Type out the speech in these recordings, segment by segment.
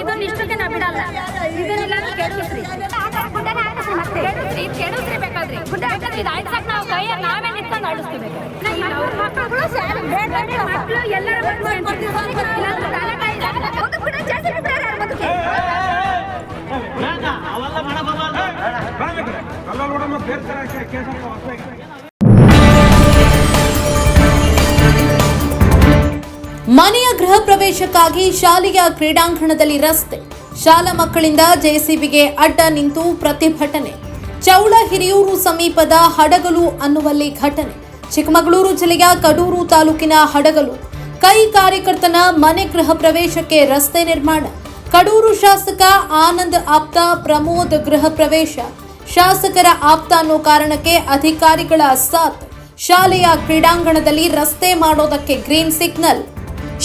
ಇದನ್ನ ಇಷ್ಟಕ್ಕೆ ನಾ ಬಿಡಲ್ಲ. ಇದನ್ನೆಲ್ಲ ಕೆಡಿಸ್ರಿ ಬೇಕಾದ್ರಿ. ನಾವು ಕೈಯ ನಾವೇ ಮಕ್ಕಳು ಮಕ್ಕಳು ಎಲ್ಲರ. ಮನೆಯ ಗೃಹ ಪ್ರವೇಶಕ್ಕಾಗಿ ಶಾಲೆಯ ಕ್ರೀಡಾಂಗಣದಲ್ಲಿ ರಸ್ತೆ, ಶಾಲಾ ಮಕ್ಕಳಿಂದ ಜೆಸಿಬಿಗೆ ಅಡ್ಡ ನಿಂತು ಪ್ರತಿಭಟನೆ. ಚೌಳ ಹಿರಿಯೂರು ಸಮೀಪದ ಹಡಗಲು ಅನ್ನುವಲ್ಲಿ ಘಟನೆ. ಚಿಕ್ಕಮಗಳೂರು ಜಿಲ್ಲೆಯ ಕಡೂರು ತಾಲೂಕಿನ ಹಡಗಲು. ಕೈ ಕಾರ್ಯಕರ್ತನ ಮನೆ ಗೃಹ ಪ್ರವೇಶಕ್ಕೆ ರಸ್ತೆ ನಿರ್ಮಾಣ. ಕಡೂರು ಶಾಸಕ ಆನಂದ್ ಆಪ್ತ ಪ್ರಮೋದ್ ಗೃಹ ಪ್ರವೇಶ ಶಾಸಕರ ಆಪ್ತ ಅನ್ನೋ ಕಾರಣಕ್ಕೆ ಅಧಿಕಾರಿಗಳ ಸಾಥ್. ಶಾಲೆಯ ಕ್ರೀಡಾಂಗಣದಲ್ಲಿ ರಸ್ತೆ ಮಾಡೋದಕ್ಕೆ ಗ್ರೀನ್ ಸಿಗ್ನಲ್.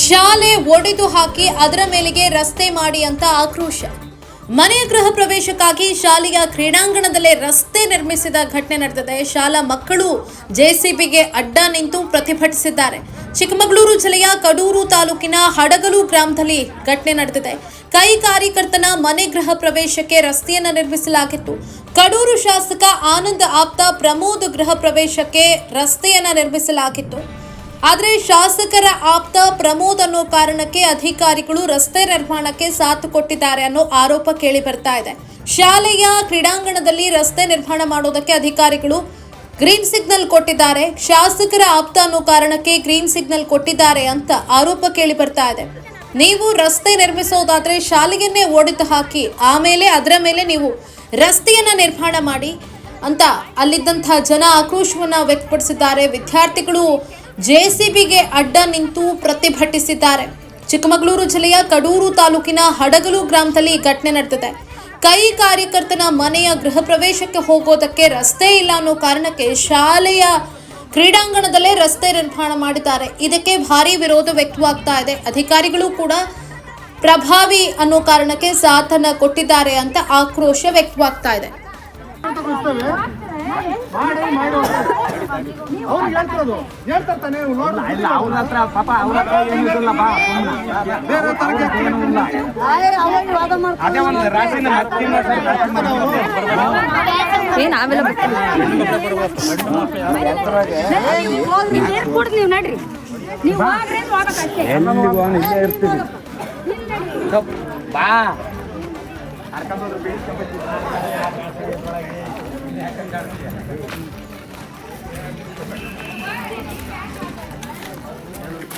ಶಾಲೆ ಒಡೆದು ಹಾಕಿ ಅದರ ಮೇಲೆಗೆ ರಸ್ತೆ ಮಾಡಿ ಅಂತ ಆಕ್ರೋಶ. ಮನೆಯ ಗೃಹ ಪ್ರವೇಶಕ್ಕಾಗಿ ಶಾಲೆಯ ಕ್ರೀಡಾಂಗಣದಲ್ಲೇ ರಸ್ತೆ ನಿರ್ಮಿಸಿದ ಘಟನೆ ನಡೆದಿದೆ. ಶಾಲಾ ಮಕ್ಕಳು ಜೆಸಿಬಿಗೆ ಅಡ್ಡ ನಿಂತು ಪ್ರತಿಭಟಿಸಿದ್ದಾರೆ. ಚಿಕ್ಕಮಗಳೂರು ಜಿಲ್ಲೆಯ ಕಡೂರು ತಾಲೂಕಿನ ಹಡಗಲು ಗ್ರಾಮದಲ್ಲಿ ಘಟನೆ ನಡೆದಿದೆ. ಕೈ ಕಾರ್ಯಕರ್ತನ ಮನೆ ಗೃಹ ಪ್ರವೇಶಕ್ಕೆ ರಸ್ತೆಯನ್ನು ನಿರ್ಮಿಸಲಾಗಿತ್ತು. ಕಡೂರು ಶಾಸಕ ಆನಂದ್ ಆಪ್ತ ಪ್ರಮೋದ್ ಗೃಹ ಪ್ರವೇಶಕ್ಕೆ ರಸ್ತೆಯನ್ನು ನಿರ್ಮಿಸಲಾಗಿತ್ತು. ಆದರೆ ಶಾಸಕರ ಆಪ್ತ ಪ್ರಮೋದ್ ಅನ್ನೋ ಕಾರಣಕ್ಕೆ ಅಧಿಕಾರಿಗಳು ರಸ್ತೆ ನಿರ್ಮಾಣಕ್ಕೆ ಸಾಥ್ ಕೊಟ್ಟಿದ್ದಾರೆ ಅನ್ನೋ ಆರೋಪ ಕೇಳಿ ಬರ್ತಾ ಇದೆ. ಶಾಲೆಯ ಕ್ರೀಡಾಂಗಣದಲ್ಲಿ ರಸ್ತೆ ನಿರ್ಮಾಣ ಮಾಡೋದಕ್ಕೆ ಅಧಿಕಾರಿಗಳು ಗ್ರೀನ್ ಸಿಗ್ನಲ್ ಕೊಟ್ಟಿದ್ದಾರೆ. ಶಾಸಕರ ಆಪ್ತ ಅನ್ನೋ ಕಾರಣಕ್ಕೆ ಗ್ರೀನ್ ಸಿಗ್ನಲ್ ಕೊಟ್ಟಿದ್ದಾರೆ ಅಂತ ಆರೋಪ ಕೇಳಿ ಬರ್ತಾ ಇದೆ. ನೀವು ರಸ್ತೆ ನಿರ್ಮಿಸೋದಾದ್ರೆ ಶಾಲೆಯನ್ನೇ ಒಡೆದು ಹಾಕಿ, ಆಮೇಲೆ ಅದರ ಮೇಲೆ ನೀವು ರಸ್ತೆಯನ್ನ ನಿರ್ಮಾಣ ಮಾಡಿ ಅಂತ ಅಲ್ಲಿದ್ದಂಥ ಜನ ಆಕ್ರೋಶವನ್ನು ವ್ಯಕ್ತಪಡಿಸಿದ್ದಾರೆ. ವಿದ್ಯಾರ್ಥಿಗಳು ಜೆಸಿಬಿಗೆ ಅಡ್ಡ ನಿಂತು ಪ್ರತಿಭಟಿಸಿದ್ದಾರೆ. ಚಿಕ್ಕಮಗಳೂರು ಜಿಲ್ಲೆಯ ಕಡೂರು ತಾಲೂಕಿನ ಹಡಗಲು ಗ್ರಾಮದಲ್ಲಿ ಘಟನೆ ನಡೆದಿದೆ. ಕೈ ಕಾರ್ಯಕರ್ತನ ಮನೆಯ ಗೃಹ ಪ್ರವೇಶಕ್ಕೆ ಹೋಗೋದಕ್ಕೆ ರಸ್ತೆ ಇಲ್ಲ ಅನ್ನೋ ಕಾರಣಕ್ಕೆ ಶಾಲೆಯ ಕ್ರೀಡಾಂಗಣದಲ್ಲೇ ರಸ್ತೆ ನಿರ್ಮಾಣ ಮಾಡಿದ್ದಾರೆ. ಇದಕ್ಕೆ ಭಾರಿ ವಿರೋಧ ವ್ಯಕ್ತವಾಗ್ತಾ ಇದೆ. ಅಧಿಕಾರಿಗಳು ಕೂಡ ಪ್ರಭಾವಿ ಅನ್ನೋ ಕಾರಣಕ್ಕೆ ಸಾಧನ ಕೊಟ್ಟಿದ್ದಾರೆ ಅಂತ ಆಕ್ರೋಶ ವ್ಯಕ್ತವಾಗ್ತಾ ಇದೆ. ಅವ್ರು ಹೇಳ್ತಿರೋದು. ಹೇಳ್ತಾರೆ ತಾನೇ ಇವ್ರು ನೋಡು. ಇಲ್ಲ ಅವ್ರ ಹತ್ರ ಪಾಪ ಅವ್ರ ಹತ್ರ ಬಾ. ಬೇರೆ ಅದೇ ಒಂದು ನೀವು ನಡ್ರಿ ನೀವು ಅಂತ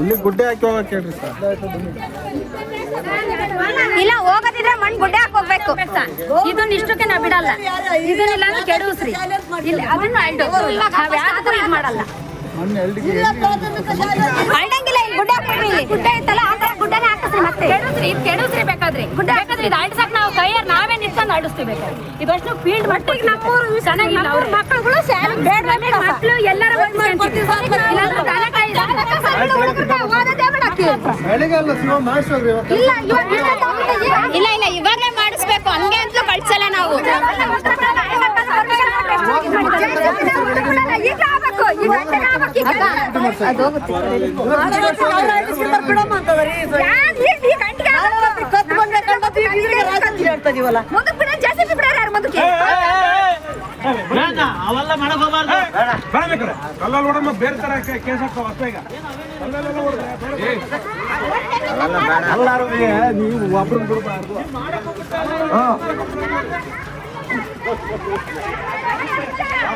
ಇಲ್ಲಿ ಗುಡ್ಡೆ ಹಾಕಿ ಹೋಗಕ್ಕೆ ಹೇಳ್ರಿ ಸರ್. ಇಲ್ಲ, ಹೋಗೋದಿದ್ರೆ ಮಣ್ಣು ಗುಡ್ಡೆ ಹಾಕಿ ಹೋಗ್ಬೇಕು. ಇದನ್ನ ಇಷ್ಟಕ್ಕೆ ನಾ ಬಿಡಲ್ಲ. ಇದನ್ನೆಲ್ಲ ಕೆಡಿಸ್ರಿ. ಇಲ್ಲ ಅದನ್ನ ಮಾಡಲ್ಲ. ಅಡ್ಡಂಗಿಲ್ಲ ಇಲ್ಲಿ ಗುಡ್ಡೆ ಹಾಕ್ಬಿಡ್ರಿ ಇಲ್ಲಿ. ಗುಡ್ಡೆ ಇತ್ತಲ್ಲ ಆ ಗುಡ್ಡನೇ ಗುಡ್ಡೆನೇ ಹಾಕಿಸ್ರಿ ಮತ್ತೆ. ಕೆಡಿಸ್ರಿ ಇದು ಕೆಡಿಸ್ರಿ ಬೇಕಾದ್ರಿ. ಗುಡ್ಡೆ ಬೇಕಾದ್ರೆ ಇದು ನಾವು ಕೈಯಾಗ ನಾವೇ ನಿಂತ್ಕೊಂಡು ಆಡಿಸ್ತೀವಿ ಬೇಕಾದ್ರೆ. ಇದಷ್ಟು ಫೀಲ್ಡ್ ಮಟ್ಟಿಗೆ ನಮ್ಮೂರು ಚೆನ್ನಾಗಿಲ್ಲ ಅವ್ರ ಮಕ್ಕಳುಗಳು ಮಕ್ಕಳು ಎಲ್ಲರ ಬೆಳಿಗ್ಗೆ ಶಿವ ಮಾಡಿಸೋದ್ರಿ ಇಲ್ಲ ಇಲ್ಲ ಇಲ್ಲ ಇವಾಗಲೇ ಮಾಡಿಸ್ಬೇಕು. ಹಂಗೆ ಅಂತಲೂ ಕಳ್ಸಲ್ಲ ನಾವು. ಅವೆಲ್ಲ ಮಾಡಬಾರ್ದು ಬೇಡ ಕಲ್ಲ ನೋಡಮ್ಮ ಬೇರೆ ತರ ಕೇಸ್ ಹಾಕೋ ಹೊಡ್ದೆ, ಬೇರೆ. ಎಲ್ಲಾರಿಗೆ ನೀವು ಒಬ್ರು ಬಿಡಬಾರ್ದು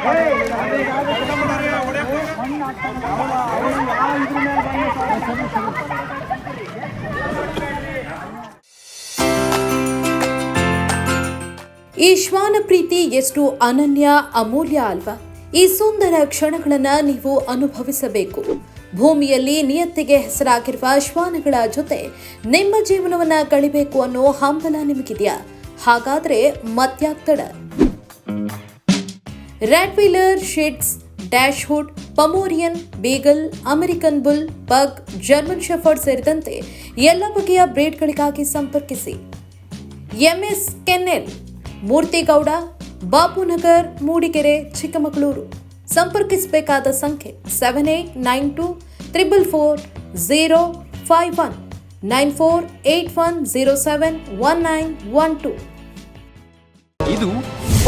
ಈ ಶ್ವಾನ ಪ್ರೀತಿ ಎಷ್ಟು ಅನನ್ಯ, ಅಮೂಲ್ಯ ಅಲ್ವಾ? ಈ ಸುಂದರ ಕ್ಷಣಗಳನ್ನು ನೀವು ಅನುಭವಿಸಬೇಕು. ಭೂಮಿಯಲ್ಲಿ ನಿಯತ್ತಿಗೆ ಹೆಸರಾಗಿರುವ ಶ್ವಾನಗಳ ಜೊತೆ ನಿಮ್ಮ ಜೀವನವನ್ನ ಕಳಿಬೇಕು ಅನ್ನೋ ಹಂಬಲ ನಿಮಗಿದೆಯಾ? ಹಾಗಾದ್ರೆ ಮತ್ಯಾಗ್ತಡ wheeler shih tzus dachshund Pomeranian beagle American bull pug German shepherd ಸೇರಿದಂತೆ ಎಲ್ಲ ಬಗೆಯ ಬ್ರೇಡ್ಗಳಿಗಾಗಿ ಸಂಪರ್ಕಿಸಿ. MS kennel, Murthygowda, Bapunagar, Mudigere, Chikkamagaluru. ಸಂಪರ್ಕಿಸಬೇಕಾದ ಸಂಖ್ಯೆ seven eight nine two triple four zero five one nine four eight one zero seven one nine one two